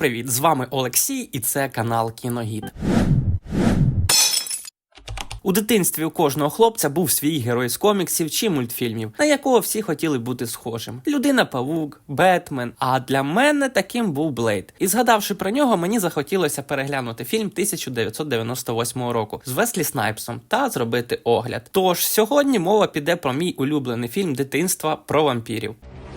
привіт! З вами Олексій, і це канал Кіногід. У дитинстві у кожного хлопця був свій герой з коміксів чи мультфільмів, на якого всі хотіли бути схожим. Людина Павук, Бетмен. А для мене таким був Блейд. І згадавши про нього, мені захотілося переглянути фільм 1998 року з Веслі Снайпсом та зробити огляд. Тож сьогодні мова піде про мій улюблений фільм дитинства про вампірів.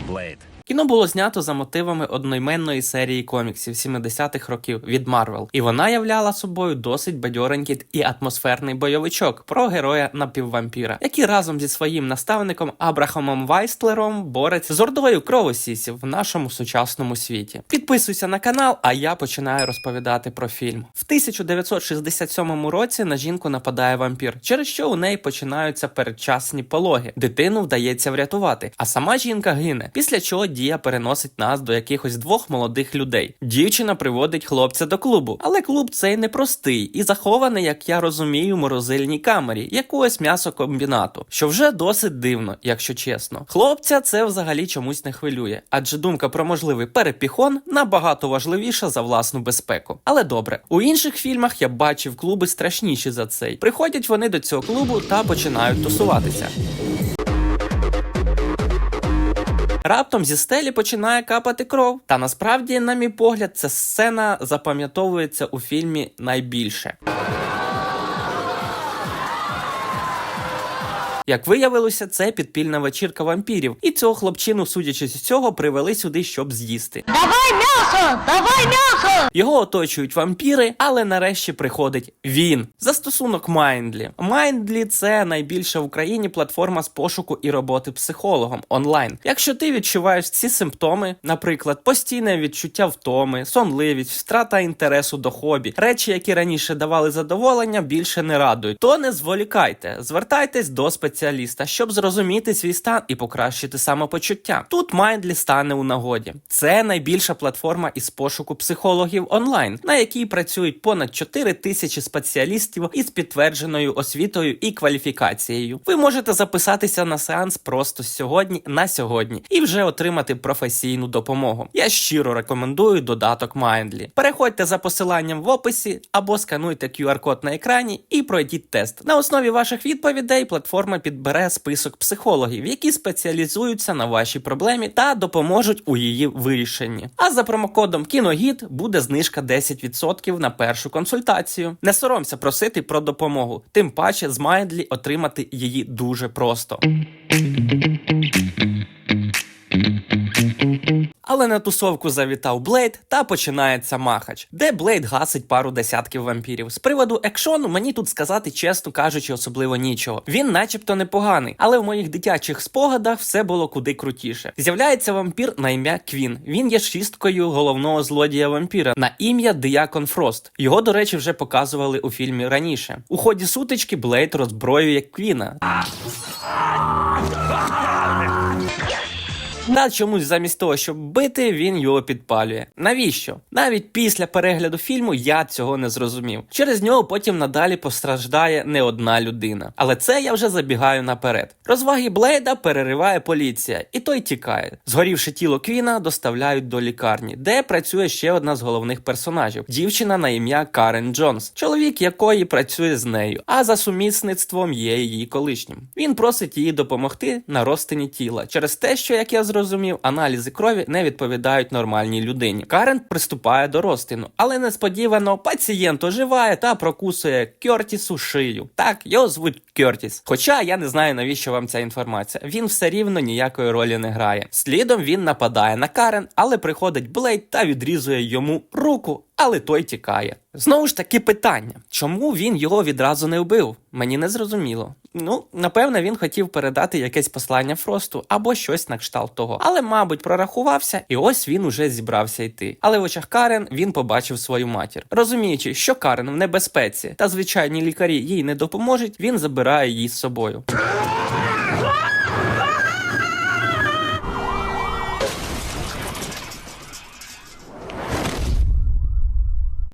Блейд. Кіно було знято за мотивами одноіменної серії коміксів 70-х років від Марвел, і вона являла собою досить бадьоренький і атмосферний бойовичок про героя напіввампіра, який разом зі своїм наставником Абрахамом Вайстлером бореться з ордою кровосісів в нашому сучасному світі. Підписуйся на канал, а я починаю розповідати про фільм. В 1967 році на жінку нападає вампір, через що у неї починаються передчасні пологи. Дитину вдається врятувати, а сама жінка гине. Після чого дія переносить нас до якихось двох молодих людей. Дівчина приводить хлопця до клубу, але клуб цей непростий і захований, як я розумію, в морозильній камері якогось м'ясокомбінату, що вже досить дивно, якщо чесно. Хлопця це взагалі чомусь не хвилює, адже думка про можливий перепіхон набагато важливіша за власну безпеку. Але добре, у інших фільмах я бачив клуби страшніші за цей. Приходять вони до цього клубу та починають тусуватися. Раптом зі стелі починає капати кров. Та насправді, на мій погляд, ця сцена запам'ятовується у фільмі найбільше. Як виявилося, це підпільна вечірка вампірів, і цього хлопчину, судячи з цього, привели сюди, щоб з'їсти. Давай мясо! Давай мясо! Його оточують вампіри, але нарешті приходить він. Застосунок Mindly. Mindly – це найбільша в Україні платформа з пошуку і роботи психологом онлайн. Якщо ти відчуваєш ці симптоми, наприклад, постійне відчуття втоми, сонливість, втрата інтересу до хобі, речі, які раніше давали задоволення, більше не радують, то не зволікайте, звертайтесь до спеціаліста, щоб зрозуміти свій стан і покращити самопочуття. Тут Mindly стане у нагоді. Це найбільша платформа із пошуку психологів онлайн, на якій працюють понад 4 тисячі спеціалістів із підтвердженою освітою і кваліфікацією. Ви можете записатися на сеанс просто сьогодні на сьогодні і вже отримати професійну допомогу. Я щиро рекомендую додаток Mindly. Переходьте за посиланням в описі або скануйте QR-код на екрані і пройдіть тест. На основі ваших відповідей платформа підбере список психологів, які спеціалізуються на вашій проблемі та допоможуть у її вирішенні. А за промокодом Кіногід буде знижка 10% на першу консультацію. Не соромся просити про допомогу, тим паче з Mindly отримати її дуже просто. Але на тусовку завітав Блейд та починається махач, де Блейд гасить пару десятків вампірів. З приводу екшону мені тут сказати, чесно кажучи, особливо нічого. Він, начебто, непоганий, але в моїх дитячих спогадах все було куди крутіше. З'являється вампір на ім'я Квін. Він є шісткою головного злодія вампіра на ім'я Діакон Фрост. Його, до речі, вже показували у фільмі раніше. У ході сутички Блейд роззброює Квіна. Та чомусь замість того, щоб бити, він його підпалює. Навіщо? Навіть після перегляду фільму я цього не зрозумів. Через нього потім надалі постраждає не одна людина. Але це я вже забігаю наперед. Розваги Блейда перериває поліція, і той тікає. Згорівши тіло Квіна, доставляють до лікарні, де працює ще одна з головних персонажів дівчина на ім'я Карен Джонс, чоловік якої працює з нею, а за сумісництвом є її колишнім. Він просить її допомогти на розтині тіла через те, що як я зрозумів, аналізи крові не відповідають нормальній людині. Карен приступає до розтину, але несподівано пацієнт оживає та прокусує Кьортісу шию. Так, його звуть Кьортіс. Хоча я не знаю, навіщо вам ця інформація. Він все рівно ніякої ролі не грає. Слідом він нападає на Карен, але приходить Блейд та відрізує йому руку. Але той тікає. Знову ж таки питання: чому він його відразу не вбив? Мені не зрозуміло. Ну, напевно, він хотів передати якесь послання Фросту або щось на кшталт того. Але, мабуть, прорахувався, і ось він уже зібрався йти. Але в очах Карен він побачив свою матір. Розуміючи, що Карен в небезпеці та звичайні лікарі їй не допоможуть, він забирає її з собою.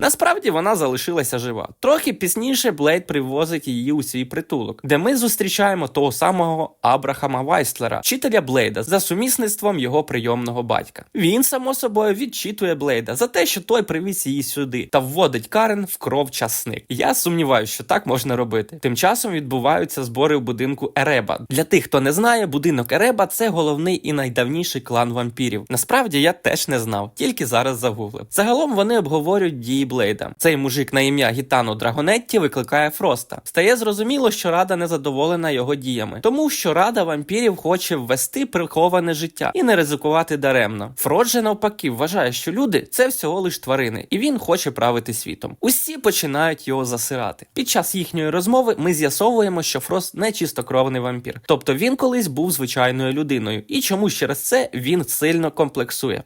Насправді вона залишилася жива. Трохи пізніше Блейд привозить її у свій притулок, де ми зустрічаємо того самого Абрахама Вайслера, вчителя Блейда, за сумісництвом його прийомного батька. Він, само собою, відчитує Блейда за те, що той привіз її сюди та вводить Карен в кров часник. Я сумніваюся, що так можна робити. Тим часом відбуваються збори в будинку Ереба. Для тих, хто не знає, будинок Ереба це головний і найдавніший клан вампірів. Насправді я теж не знав, тільки зараз загуглив. Загалом вони обговорюють дії Блейда. Цей мужик на ім'я Гітано Драгонетті викликає Фроста. Стає зрозуміло, що рада не задоволена його діями, тому що рада вампірів хоче ввести приховане життя і не ризикувати даремно. Фрод же навпаки вважає, що люди це всього лиш тварини, і він хоче правити світом. Усі починають його засирати. Під час їхньої розмови ми з'ясовуємо, що Фрост не чистокровний вампір, тобто він колись був звичайною людиною, і чомусь через це він сильно комплексує.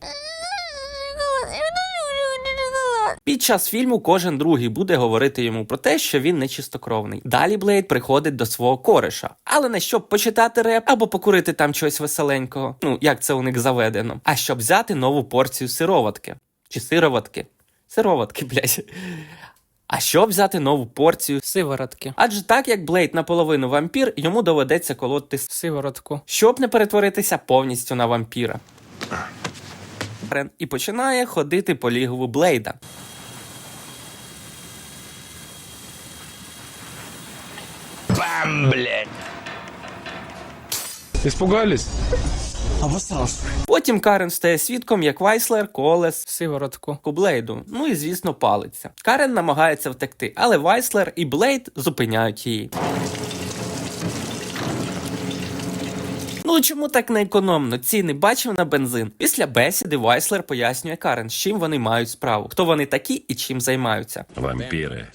Під час фільму кожен другий буде говорити йому про те, що він не чистокровний. Далі Блейд приходить до свого кореша, але не щоб почитати реп або покурити там щось веселенького. Ну як це у них заведено, а щоб взяти нову порцію сироватки чи сироватки. Сироватки, блядь. А щоб взяти нову порцію Сиворотки. Адже так як Блейд наполовину вампір, йому доведеться колоти Сиворотку. щоб не перетворитися повністю на вампіра. І починає ходити по лігову Блейда. Испугались? Потім Карен стає свідком, як Вайслер колес Сиворотку. Блейду. Ну і звісно, палиться. Карен намагається втекти, але Вайслер і Блейд зупиняють її. Ну чому так неекономно? Ціни бачив на бензин. Після бесіди Вайслер пояснює Карен, з чим вони мають справу, хто вони такі і чим займаються. Вампіри.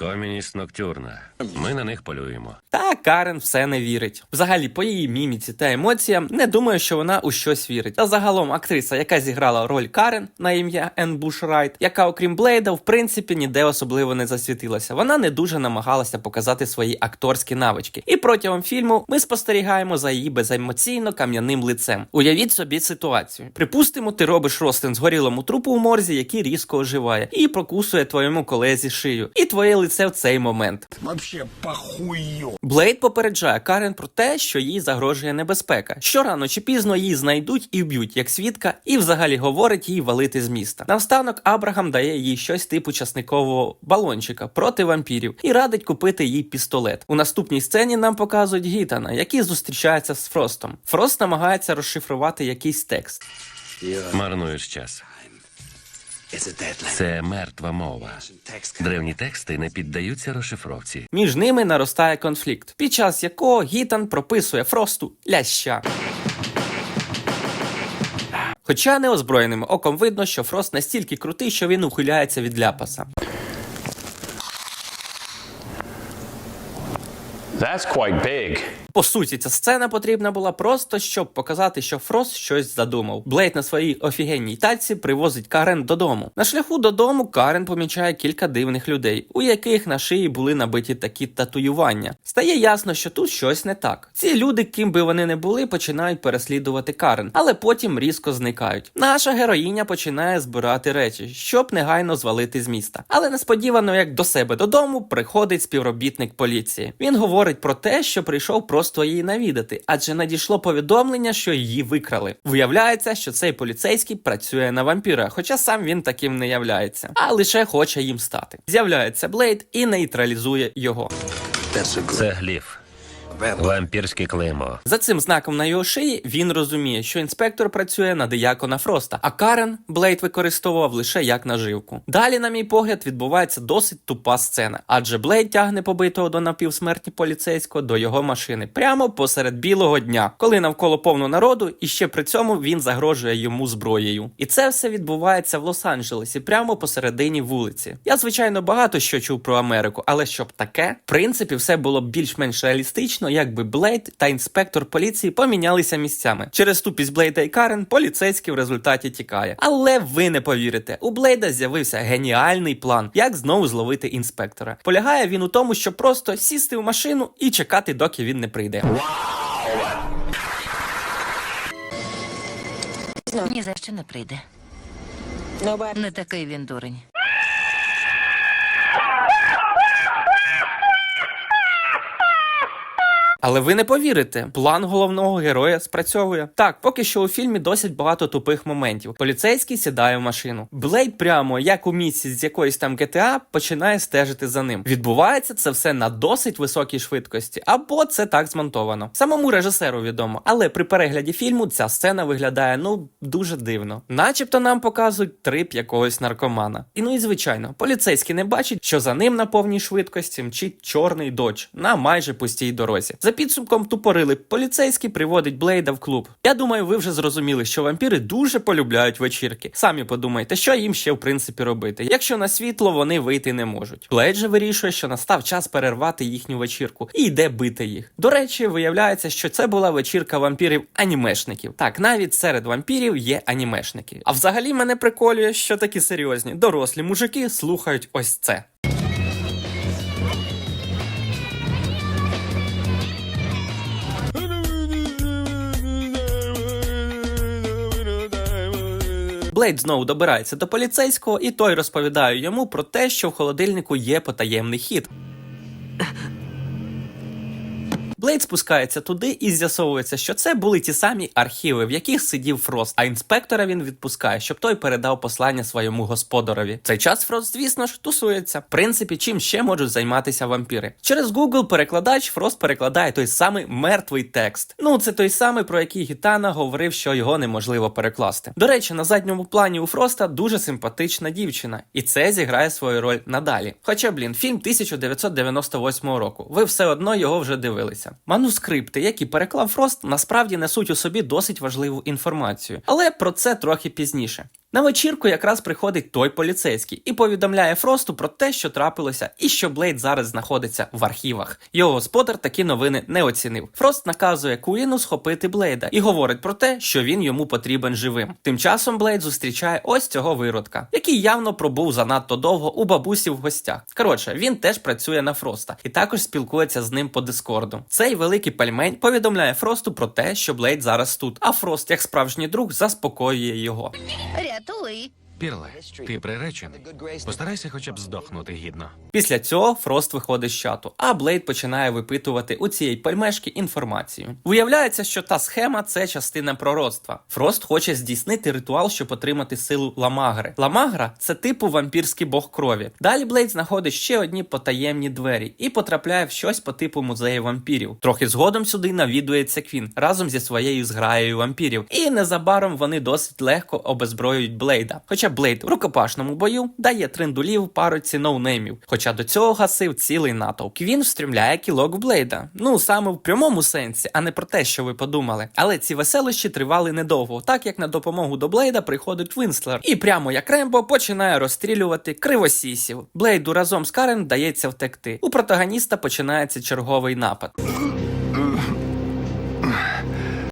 Комініс Ноктюрна. Ми на них полюємо. Та Карен все не вірить. Взагалі, по її міміці та емоціям, не думаю, що вона у щось вірить. Та загалом актриса, яка зіграла роль Карен на ім'я Ен Бушрайт, яка, окрім Блейда, в принципі, ніде особливо не засвітилася. Вона не дуже намагалася показати свої акторські навички. І протягом фільму ми спостерігаємо за її беземоційно кам'яним лицем. Уявіть собі ситуацію. Припустимо, ти робиш ростин згорілому трупу у морзі, який різко оживає, і прокусує твоєму колезі шию. І твоє лице в цей момент. Вообще похую. Блейд попереджає Карен про те, що їй загрожує небезпека, що рано чи пізно її знайдуть і вб'ють як свідка, і взагалі говорить їй валити з міста. Навстанок Абрахам дає їй щось типу часникового балончика проти вампірів і радить купити їй пістолет. У наступній сцені нам показують Гітана, який зустрічається з Фростом. Фрост намагається розшифрувати якийсь текст. Марнуєш час. Це мертва мова. Древні тексти не піддаються розшифровці. Між ними наростає конфлікт, під час якого Гітан прописує Фросту ляща. Хоча неозброєним оком видно, що Фрост настільки крутий, що він ухиляється від ляпаса. That's quite big. По суті, ця сцена потрібна була просто, щоб показати, що Фрост щось задумав. Блейд на своїй офігенній тачці привозить Карен додому. На шляху додому Карен помічає кілька дивних людей, у яких на шиї були набиті такі татуювання. Стає ясно, що тут щось не так. Ці люди, ким би вони не були, починають переслідувати Карен, але потім різко зникають. Наша героїня починає збирати речі, щоб негайно звалити з міста. Але несподівано, як до себе додому, приходить співробітник поліції. Він говорить про те, що прийшов просто її навідати, адже надійшло повідомлення, що її викрали. Виявляється, що цей поліцейський працює на вампіра, хоча сам він таким не являється, а лише хоче їм стати. З'являється Блейд і нейтралізує його. Це гліф. Вампірське клеймо. За цим знаком на його шиї він розуміє, що інспектор працює на диякона Фроста, а Карен Блейд використовував лише як наживку. Далі, на мій погляд, відбувається досить тупа сцена, адже Блейд тягне побитого до напівсмерті поліцейського до його машини прямо посеред білого дня, коли навколо повно народу, і ще при цьому він загрожує йому зброєю. І це все відбувається в Лос-Анджелесі, прямо посередині вулиці. Я звичайно багато що чув про Америку, але щоб таке, в принципі, все було більш-менш реалістично, якби Блейд та інспектор поліції помінялися місцями. Через тупість Блейда і Карен поліцейський в результаті тікає. Але ви не повірите, у Блейда з'явився геніальний план, як знову зловити інспектора. Полягає він у тому, щоб просто сісти в машину і чекати, доки він не прийде. Ні за що не прийде. Не такий він дурень. Але ви не повірите, план головного героя спрацьовує. Так, поки що у фільмі досить багато тупих моментів. Поліцейський сідає в машину. Блейд прямо як у місці з якоїсь там GTA починає стежити за ним. Відбувається це все на досить високій швидкості, або це так змонтовано. Самому режисеру відомо, але при перегляді фільму ця сцена виглядає ну дуже дивно. Начебто нам показують трип якогось наркомана. І ну і звичайно, поліцейський не бачить, що за ним на повній швидкості мчить чорний додж на майже пустій дорозі. За підсумком тупорили поліцейський приводить Блейда в клуб. Я думаю, ви вже зрозуміли, що вампіри дуже полюбляють вечірки. Самі подумайте, що їм ще в принципі робити, якщо на світло вони вийти не можуть. Блейд же вирішує, що настав час перервати їхню вечірку і йде бити їх. До речі, виявляється, що це була вечірка вампірів-анімешників. Так, навіть серед вампірів є анімешники. А взагалі мене приколює, що такі серйозні дорослі мужики слухають ось це. Блейд знову добирається до поліцейського, і той розповідає йому про те, що в холодильнику є потаємний хід. Блейд спускається туди і з'ясовується, що це були ті самі архіви, в яких сидів Фрост, а інспектора він відпускає, щоб той передав послання своєму господарові. В цей час Фрост, звісно ж, тусується. В принципі, чим ще можуть займатися вампіри. Через Google перекладач Фрост перекладає той самий мертвий текст. Ну, це той самий, про який Гітана говорив, що його неможливо перекласти. До речі, на задньому плані у Фроста дуже симпатична дівчина, і це зіграє свою роль надалі. Хоча, блін, фільм 1998 року. Ви все одно його вже дивилися. Манускрипти, які переклав Фрост, насправді несуть у собі досить важливу інформацію, але про це трохи пізніше. На вечірку якраз приходить той поліцейський і повідомляє Фросту про те, що трапилося, і що Блейд зараз знаходиться в архівах. Його господар такі новини не оцінив. Фрост наказує Куїну схопити Блейда і говорить про те, що він йому потрібен живим. Тим часом Блейд зустрічає ось цього виродка, який явно пробув занадто довго у бабусі в гостях. Коротше, він теж працює на Фроста і також спілкується з ним по дискорду. Цей великий пельмень повідомляє Фросту про те, що Блейд зараз тут, а Фрост, як справжній друг, заспокоює його. Рятуй. Пірле, ти приречений. Постарайся хоча б здохнути гідно. Після цього Фрост виходить з чату, а Блейд починає випитувати у цієї пельмешки інформацію. Виявляється, що та схема це частина пророцтва. Фрост хоче здійснити ритуал, щоб отримати силу Ламагри. Ламагра це типу вампірський бог крові. Далі Блейд знаходить ще одні потаємні двері і потрапляє в щось по типу музею вампірів. Трохи згодом сюди навідується Квін разом зі своєю зграєю вампірів. І незабаром вони досить легко обезброюють Блейда. Хоча Блейд в рукопашному бою дає триндулів пароці ноунеймів. Хоча до цього гасив цілий натовп. Квін встрімляє кілок Блейда. Ну саме в прямому сенсі, а не про те, що ви подумали. Але ці веселощі тривали недовго, так як на допомогу до Блейда приходить Вінслер. І прямо як Рембо починає розстрілювати кривосісів. Блейду разом з Карен вдається втекти. У протагоніста починається черговий напад.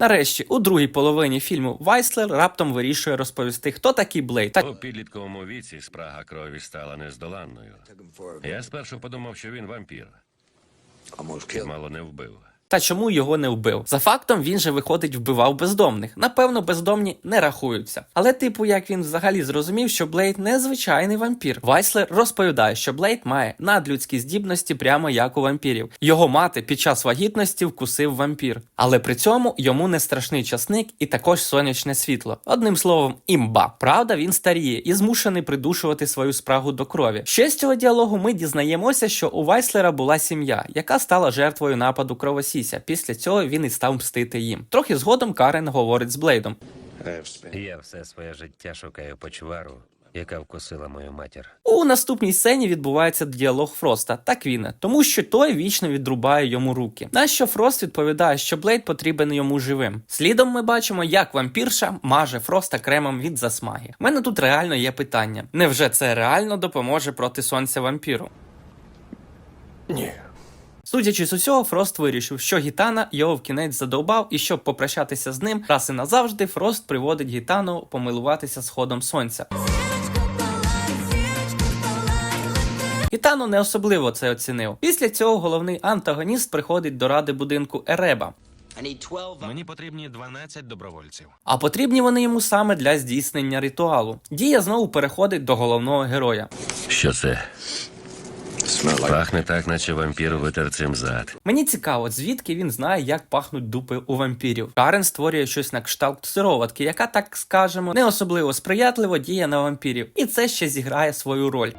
Нарешті, у другій половині фільму Вайслер раптом вирішує розповісти, хто такий Блейд. У підлітковому віці спрага крові стала нездоланною. Я спершу подумав, що він вампір. Мало не вбив. Та чому його не вбив? За фактом він же виходить, вбивав бездомних. Напевно, бездомні не рахуються. Але, типу, як він взагалі зрозумів, що Блейд не звичайний вампір. Вайслер розповідає, що Блейд має надлюдські здібності прямо як у вампірів. Його мати під час вагітності вкусив вампір. Але при цьому йому не страшний часник і також сонячне світло. Одним словом, імба. Правда, він старіє і змушений придушувати свою спрагу до крові. Ще з цього діалогу ми дізнаємося, що у Вайслера була сім'я, яка стала жертвою нападу кровосісся. Після цього він і став мстити їм. Трохи згодом Карен говорить з Блейдом. Я все своє життя шукаю почвару, яка вкусила мою матір. У наступній сцені відбувається діалог Фроста та Квіна, тому що той вічно відрубає йому руки. На що Фрост відповідає, що Блейд потрібен йому живим. Слідом ми бачимо, як вампірша маже Фроста кремом від засмаги. У мене тут реально є питання: невже це реально допоможе проти сонця вампіру? Ні. Судячи з усього, Фрост вирішив, що Гітана його в кінець задовбав, і щоб попрощатися з ним, раз і назавжди Фрост приводить Гітану помилуватися сходом сонця. Гітану не особливо це оцінив. Після цього головний антагоніст приходить до ради будинку Ереба. Мені потрібні 12 добровольців. А потрібні вони йому саме для здійснення ритуалу. Дія знову переходить до головного героя. Що це? Пахне так, наче вампір витер цим зад. Мені цікаво, звідки він знає, як пахнуть дупи у вампірів. Карен створює щось на кшталт сироватки, яка, так скажемо, не особливо сприятливо діє на вампірів. І це ще зіграє свою роль.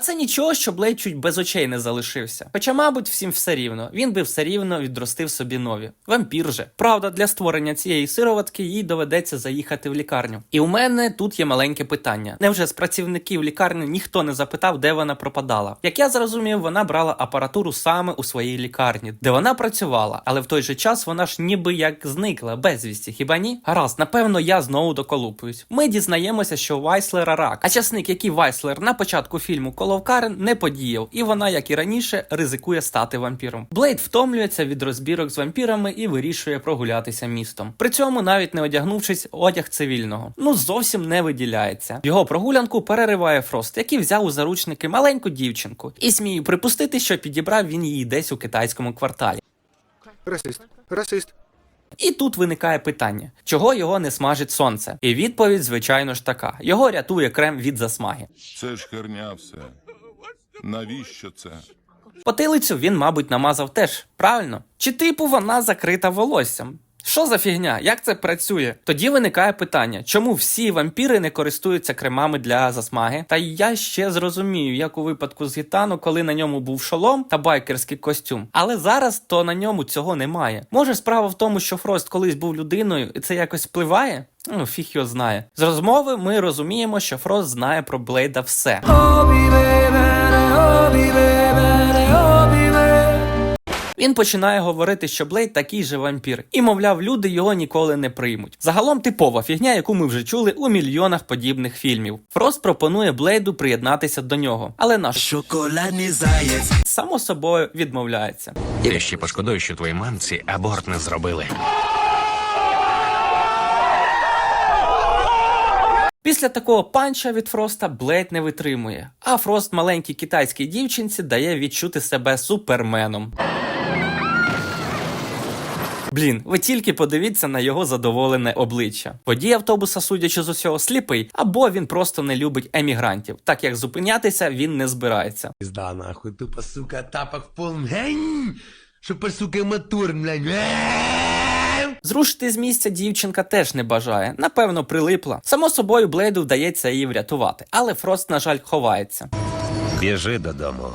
Це нічого, що Блейд чуть без очей не залишився. Хоча, мабуть, всім все рівно. Він би все рівно відростив собі нові. Вампір же. Правда, для створення цієї сироватки їй доведеться заїхати в лікарню. І у мене тут є маленьке питання: невже з працівників лікарні ніхто не запитав, де вона пропадала? Як я зрозумів, вона брала апаратуру саме у своїй лікарні, де вона працювала, але в той же час вона ж ніби як зникла безвісті, хіба ні? Гаразд, напевно, я знову доколупуюсь. Ми дізнаємося, що Вайслера рак, а часник, який Вайслер на початку фільму колов Карен, не подіяв, і вона, як і раніше, ризикує стати вампіром. Блейд втомлюється від розбірок з вампірами і вирішує прогулятися містом. При цьому, навіть не одягнувшись, одяг цивільного. Ну зовсім не виділяється. Його прогулянку перериває Фрост, який взяв у заручники маленьку дівчинку, і смію припустити, що підібрав він її десь у китайському кварталі. Расист. Расист. І тут виникає питання, чого його не смажить сонце? І відповідь, звичайно ж, така: його рятує крем від засмаги. Це ж херня все. Навіщо це? Потилицю він, мабуть, намазав теж, правильно? Чи типу вона закрита волоссям? Що за фігня? Як це працює? Тоді виникає питання, чому всі вампіри не користуються кремами для засмаги? Та я ще зрозумію, як у випадку з гітану, коли на ньому був шолом та байкерський костюм. Але зараз то на ньому цього немає. Може, справа в тому, що Фрост колись був людиною, і це якось впливає? Ну, фіг його знає. З розмови ми розуміємо, що Фрост знає про Блейда все. Він починає говорити, що Блейд такий же вампір, і мовляв, люди його ніколи не приймуть. Загалом типова фігня, яку ми вже чули у мільйонах подібних фільмів. Фрост пропонує Блейду приєднатися до нього, але наш Шоколадний заєць. само собою відмовляється. Я ще пошкодую, що твої мамці аборт не зробили. Після такого панча від Фроста Блейд не витримує, а Фрост маленькій китайській дівчинці дає відчути себе суперменом. Блін, ви тільки подивіться на його задоволене обличчя. Водій автобуса, судячи з усього, сліпий, або він просто не любить емігрантів, так як зупинятися він не збирається. Пизда нахуй, тупо, сука, тапок в пол. Гень! Шупер, сука, мотор, блядь. Зрушити з місця дівчинка теж не бажає, напевно, прилипла. Само собою, Блейду вдається її врятувати, але Фрост, на жаль, ховається. Біжи додому.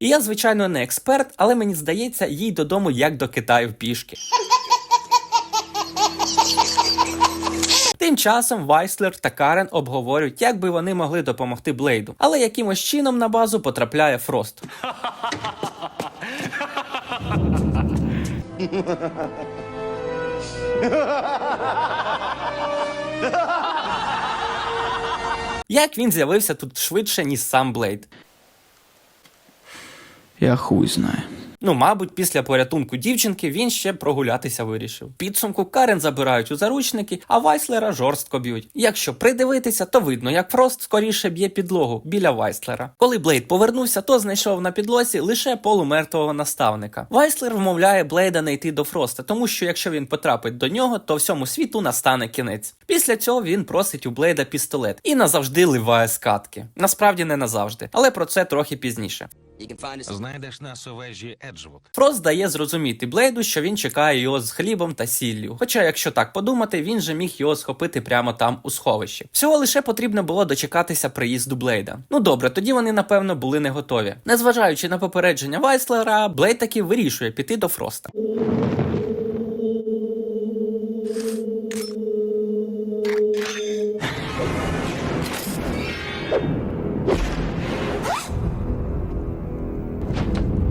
І я, звичайно, не експерт, але мені здається, їй додому як до Китаю пішки. Тим часом Вайслер та Карен обговорюють, як би вони могли допомогти Блейду, але якимось чином на базу потрапляє Фрост. Як він з'явився тут швидше, ніж сам Блейд? Я хуй знаю. Ну, мабуть, після порятунку дівчинки він ще прогулятися вирішив. Підсумку Карен забирають у заручники, а Вайслера жорстко б'ють. Якщо придивитися, то видно, як Фрост скоріше б'є підлогу біля Вайслера. Коли Блейд повернувся, то знайшов на підлозі лише полумертвого наставника. Вайслер вмовляє Блейда не йти до Фроста, тому що якщо він потрапить до нього, то всьому світу настане кінець. Після цього він просить у Блейда пістолет і назавжди ливає скатки. Насправді не назавжди, але про це трохи пізніше. Знайдеш нас у вежі Еджвуд. Фрост дає зрозуміти Блейду, що він чекає його з хлібом та сіллю. Хоча, якщо так подумати, він же міг його схопити прямо там у сховищі. Всього лише потрібно було дочекатися приїзду Блейда. Ну добре, тоді вони напевно були не готові. Незважаючи на попередження Вайслера, Блейд таки вирішує піти до Фроста.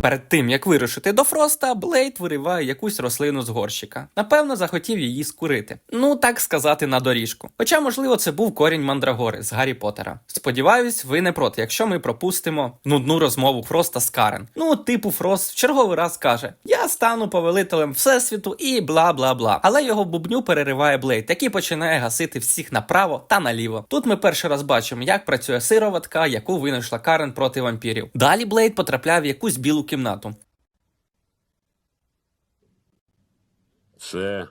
Перед тим як вирушити до Фроста, Блейд вириває якусь рослину з горщика. Напевно, захотів її скурити. Ну так сказати, на доріжку. Хоча, можливо, це був корінь мандрагори з Гаррі Поттера. Сподіваюсь, ви не проти, якщо ми пропустимо нудну розмову Фроста з Карен. Ну, типу, Фрост в черговий раз каже: Я стану повелителем всесвіту і бла бла бла. Але його бубню перериває Блейд, який починає гасити всіх направо та наліво. Тут ми перший раз бачимо, як працює сироватка, яку винайшла Карен проти вампірів. Далі Блейд потрапляє в якусь білу кімнату кімнату. Це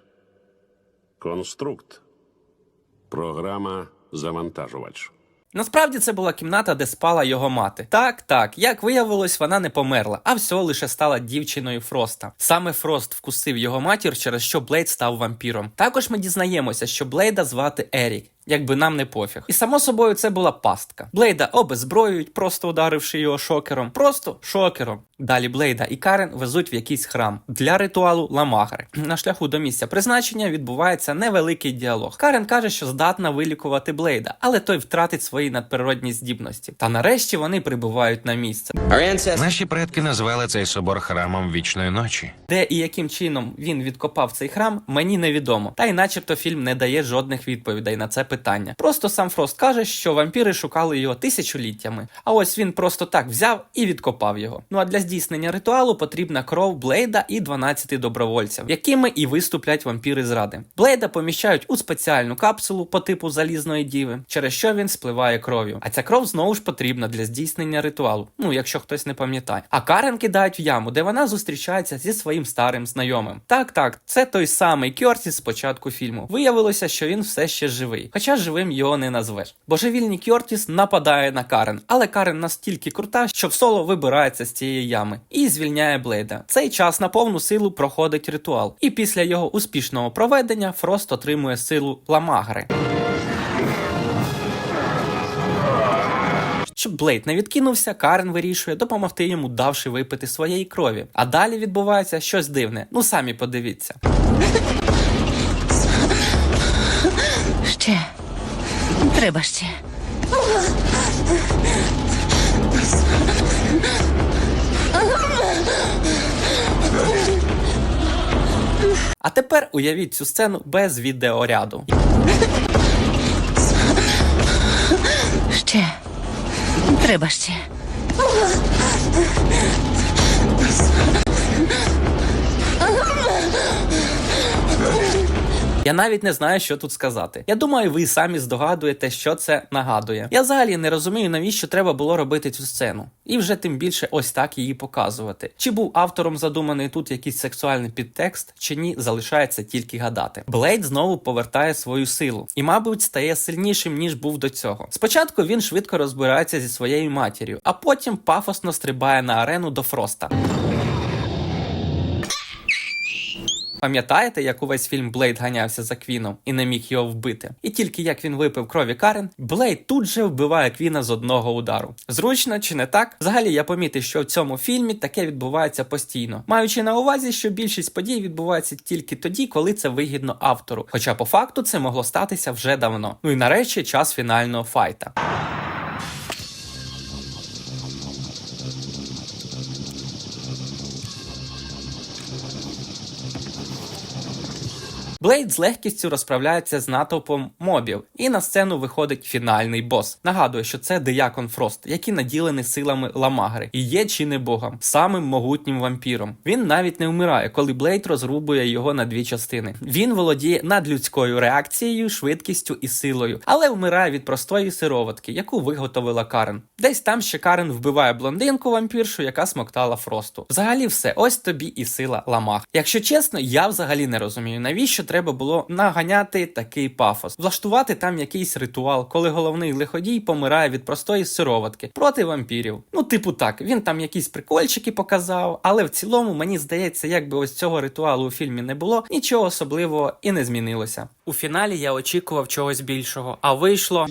конструкт. Програма завантажувач. Насправді це була кімната, де спала його мати. Так, так, як виявилось, вона не померла, а всього лише стала дівчиною Фроста. Саме Фрост вкусив його матір, через що Блейд став вампіром. Також ми дізнаємося, що Блейда звати Ерік. Якби нам не пофіг. І само собою це була пастка. Блейда обезброюють, просто ударивши його шокером. Просто шокером. Далі Блейда і Карен везуть в якийсь храм для ритуалу Ламагри. На шляху до місця призначення відбувається невеликий діалог. Карен каже, що здатна вилікувати Блейда, але той втратить свої надприродні здібності. Та нарешті вони прибувають на місце. Наші предки назвали цей собор храмом вічної ночі. Де і яким чином він відкопав цей храм, мені невідомо. Та й начебто фільм не дає жодних відповідей на це питання. Просто сам Фрост каже, що вампіри шукали його тисячоліттями. А ось він просто так взяв і відкопав його. Ну а для здійснення ритуалу потрібна кров Блейда і 12 добровольців, якими і виступлять вампіри зради. Блейда поміщають у спеціальну капсулу по типу залізної діви, через що він спливає кров'ю. А ця кров знову ж потрібна для здійснення ритуалу. Ну, якщо хтось не пам'ятає. А Карен кидають в яму, де вона зустрічається зі своїм старим знайомим. Так, так, це той самий Кьортіс з початку фільму. Виявилося, що він все ще живий, хоча живим його не назвеш. Божевільний Кьортіс нападає на Карен, але Карен настільки крута, що в соло вибирається з цієї ями і звільняє Блейда. Цей час на повну силу проходить ритуал, і після його успішного проведення Фрост отримує силу Ламагри. Щоб Блейд не відкинувся, Карен вирішує допомогти йому, давши випити своєї крові. А далі відбувається щось дивне. Ну самі подивіться. Треба ще. А тепер уявіть цю сцену без відеоряду. Ще. Треба ще. Я навіть не знаю, що тут сказати. Я думаю, ви самі здогадуєте, що це нагадує. Я взагалі не розумію, навіщо треба було робити цю сцену, і вже тим більше ось так її показувати. Чи був автором задуманий тут якийсь сексуальний підтекст, чи ні, залишається тільки гадати. Блейд знову повертає свою силу і, мабуть, стає сильнішим ніж був до цього. Спочатку він швидко розбирається зі своєю матір'ю, а потім пафосно стрибає на арену до Фроста. Пам'ятаєте, як увесь фільм Блейд ганявся за Квіном і не міг його вбити? І тільки як він випив крові Карен, Блейд тут же вбиває Квіна з одного удару. Зручно чи не так? Взагалі я помітив, що в цьому фільмі таке відбувається постійно, маючи на увазі, що більшість подій відбувається тільки тоді, коли це вигідно автору. Хоча по факту це могло статися вже давно. Ну і нарешті час фінального файта. Блейд з легкістю розправляється з натовпом мобів, і на сцену виходить фінальний бос. Нагадую, що це Деякон Фрост, який наділений силами Ламагри, і є чи не богом, самим могутнім вампіром. Він навіть не вмирає, коли Блейд розрубує його на дві частини. Він володіє надлюдською реакцією, швидкістю і силою, але вмирає від простої сироватки, яку виготовила Карен. Десь там ще Карен вбиває блондинку вампіршу, яка смоктала Фросту. Взагалі, все, ось тобі і сила Ламаг. Якщо чесно, я взагалі не розумію, навіщо треба було наганяти такий пафос, влаштувати там якийсь ритуал, коли головний лиходій помирає від простої сироватки проти вампірів. Ну, типу, так, він там якісь прикольчики показав, але в цілому мені здається, якби ось цього ритуалу у фільмі не було, нічого особливого і не змінилося. У фіналі я очікував чогось більшого, а вийшло.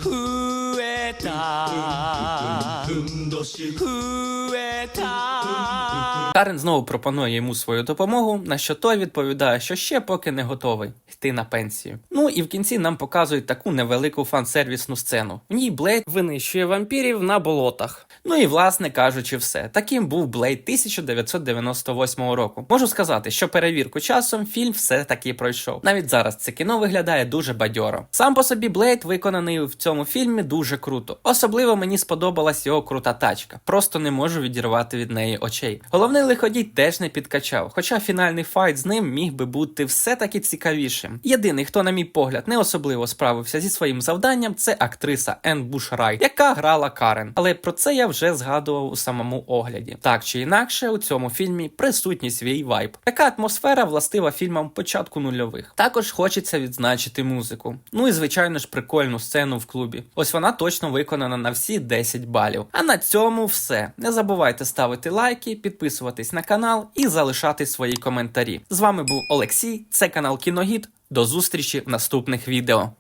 Карен знову пропонує йому свою допомогу, на що той відповідає, що ще поки не готовий йти на пенсію. Ну і в кінці нам показують таку невелику фан-сервісну сцену. В ній Блейд винищує вампірів на болотах. Ну і власне кажучи, все. Таким був Блейд 1998 року. Можу сказати, що перевірку часом фільм все таки пройшов. Навіть зараз це кіно виглядає дуже бадьоро. Сам по собі Блейд виконаний в цьому фільмі дуже круто. Особливо мені сподобалась його крута тачка. Просто не можу відірвати від неї очей. Головний лиходій теж не підкачав, хоча фінальний файт з ним міг би бути все-таки цікавішим. Єдиний, хто, на мій погляд, не особливо справився зі своїм завданням, це актриса Ен Бушрайт, яка грала Карен. Але про це я вже згадував у самому огляді. Так чи інакше, у цьому фільмі присутній свій вайб. Така атмосфера властива фільмам початку нульових. Також хочеться відзначити музику. Ну і звичайно ж прикольну сцену в клубі. Ось вона точно виконана на всі 10 балів. А на цьому все. Не забувайте ставити лайки, підписуватись на канал і залишати свої коментарі. З вами був Олексій, це канал Кіногід. До зустрічі в наступних відео.